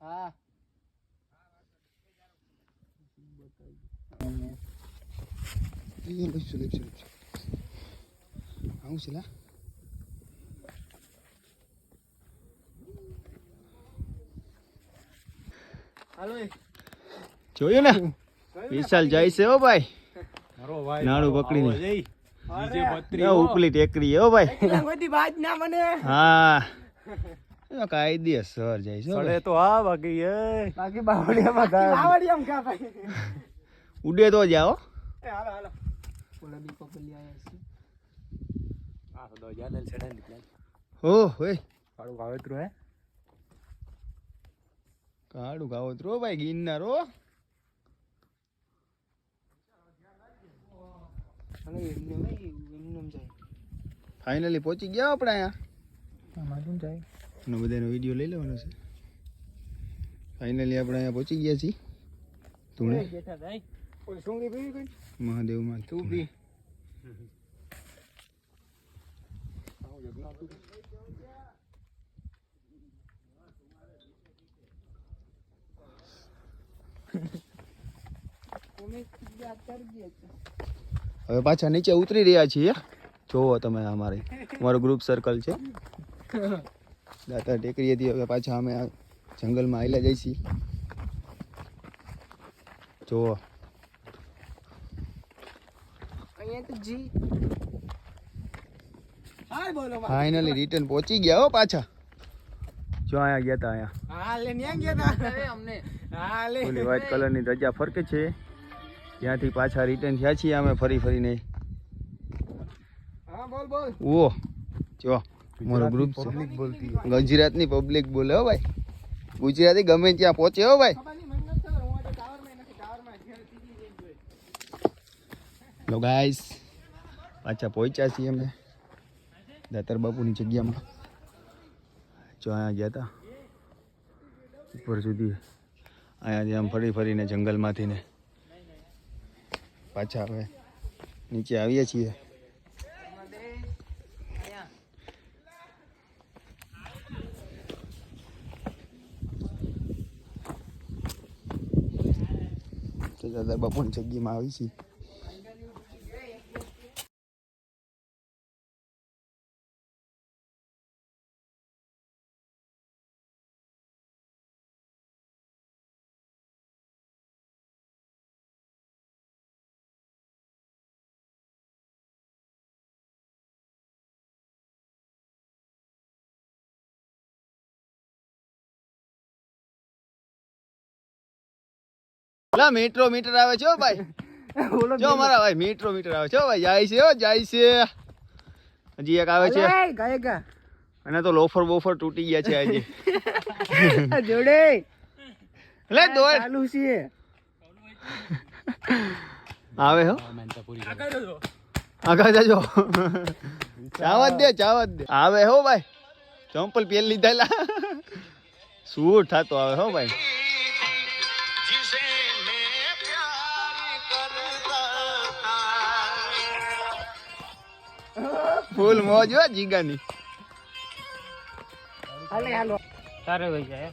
હા. હાલો જોયું ને? વિશાલ જાય છે ઓ ભાઈ. નાડું પકડીને. ઉપલી ટેકરી હો ભાઈ. બધી બાજ ના મને હા. એ કાયદેસર જાય છે સડે તો આ બાકી એ. બાકી બાવળિયામાં ઘા બાવળિયામાં કા ભાઈ ઉડે તો જાઓ એ હાલો હાલો. ઓલા બી પકડી આયા છે. આ તો જાને સડે નીકળે હો હોય કાળું વાવેતરું હે. કાળું કાવતરો ભાઈ ગિરનાર હો. ફાઇનલી પહોંચી ગયા આપણે અહીંયા. આમાં જાય. અને બધાનો વીડિયો લઈ લેવાનો છે. ફાઇનલી આપણે અહીંયા પહોંચી ગયા છીએ. ધૂણે. મહાદેવમાં તું બી હવે પાછા નીચે ઉતરી રહ્યા છીએ. જોવો તમે અમારે. અમારું ગ્રુપ સર્કલ છે. દાતા ટેકરી હતી હવે પાછા અમે આ જંગલમાં આવેલા જઈ છીએ જોવો અહીંયા તો જી. હાય બોલો માં ફાઇનલી રિટર્ન પહોંચી ગયા હો પાછા. જો અહીંયા ગયા હતા અહીંયા. હા લે ન્યા ગયા તા. અમને. હા લે. ઓલી વ્હાઈટ કલરની ધજા ફરકે છે. ત્યાંથી પાછા રિટર્ન થયા છીએ અમે ફરી ફરીને. હા બોલ બોલ. ઓ જો. મારો ગ્રુપ છે. ગુજરાતની પબ્લિક બોલે હો ભાઈ. ગુજરાતી ગમે ત્યાં પહોંચે હો ભાઈ. લો ગાઈસ પાછા પહોંચ્યા છીએ અમે. દાતર બાપુની જગ્યામાં. જો અહીંયા ગયા હતા ઉપર સુધી. અહીંયાથી આમ ફરી ફરીને જંગલમાંથી ને પાછા હવે નીચે આવીએ છીએ. તો દાદા બાપુની જગ્યામાં આવી છીએ લા મીટરો મીટર આવે છે હો ભાઈ. જો મારા ભાઈ મીટરો મીટર આવે છે હો ભાઈ. જાય છે હો જાય છે. હજી એક આવે છે. અને તો લોફર બોફર તૂટી ગયા છે હજી જોડે. લે દોડ. ચાલુ છે. આવે હો. આગળ જજો. ચાવત દે ચાવત દે. આવે હો ભાઈ. ચંપલ પહેરી લીધેલા શું થતો આવે હો ભાઈ. ફૂલ મોજ હોય જીગાની. હાલે હાલો. તારે ભાઈ જાય